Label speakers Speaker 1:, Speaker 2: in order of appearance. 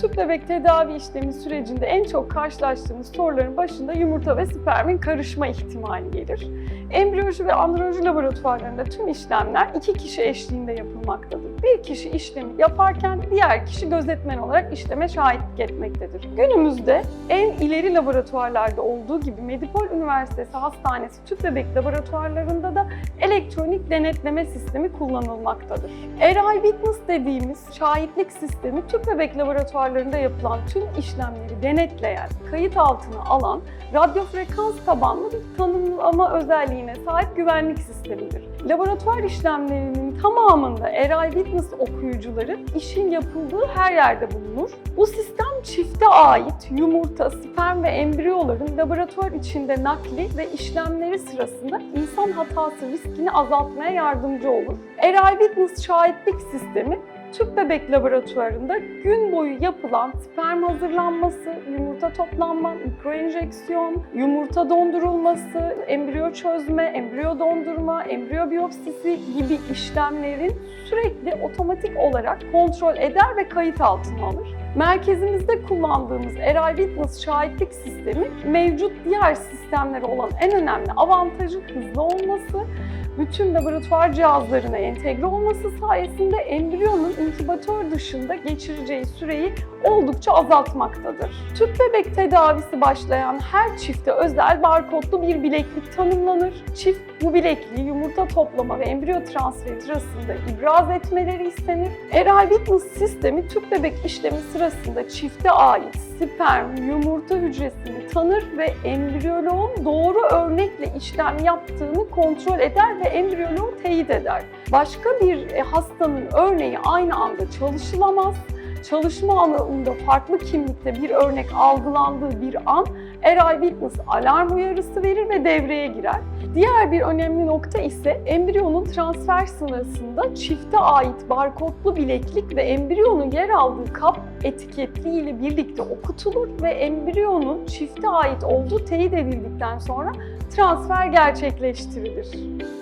Speaker 1: Tüp bebek tedavi işlemi sürecinde en çok karşılaştığımız soruların başında yumurta ve spermin karışma ihtimali gelir. Embriyoloji ve androloji laboratuvarlarında tüm işlemler iki kişi eşliğinde yapılmaktadır. Bir kişi işlemi yaparken diğer kişi gözetmen olarak işleme şahitlik etmektedir. Günümüzde en ileri laboratuvarlarda olduğu gibi Medipol Üniversitesi Hastanesi tüp bebek laboratuvarlarında da elektronik denetleme sistemi kullanılmaktadır. RI Witness dediğimiz şahitlik sistemi tüp bebek laboratuvarlarında yapılan tüm işlemleri denetleyen, kayıt altına alan radyo frekans tabanlı bir tanımlama özelliğine sahip güvenlik sistemidir. Laboratuvar işlemlerinin tamamında RI Witness okuyucuları işin yapıldığı her yerde bulunur. Bu sistem çifte ait yumurta, sperm ve embriyoların laboratuvar içinde nakli ve işlemleri sırasında insan hatası riskini azaltmaya yardımcı olur. RI Witness şahitlik sistemi tüp bebek laboratuvarında gün boyu yapılan sperm hazırlanması, yumurta toplanma, mikroenjeksiyon, yumurta dondurulması, embriyo çözme, embriyo dondurma, embriyo biyopsisi gibi işlemlerin sürekli otomatik olarak kontrol eder ve kayıt altına alır. Merkezimizde kullandığımız RI Witness şahitlik sistemi mevcut diğer sistemlere olan en önemli avantajı hızlı olması, bütün laboratuvar cihazlarına entegre olması sayesinde embriyonun inkübatör dışında geçireceği süreyi oldukça azaltmaktadır. Tüp bebek tedavisi başlayan her çifte özel barkodlu bir bileklik tanımlanır. Çift bu bilekliği yumurta toplama ve embriyo transferi sırasında ibraz etmeleri istenir. RI Witness sistemi tüp bebek işlemi sırasında çifte ait sperm, yumurta hücresini tanır ve embriyoloğun doğru örnekle işlem yaptığını kontrol eder ve embriyoloğu teyit eder. Başka bir e, hastanın örneği aynı anda çalışılamaz. Çalışma alanında farklı kimlikte bir örnek algılandığı bir an RI Witness alarm uyarısı verir ve devreye girer. Diğer bir önemli nokta ise embriyonun transfer sırasında çifte ait barkodlu bileklik ve embriyonun yer aldığı kap etiketliği ile birlikte okutulur ve embriyonun çifte ait olduğu teyit edildikten sonra transfer gerçekleştirilir.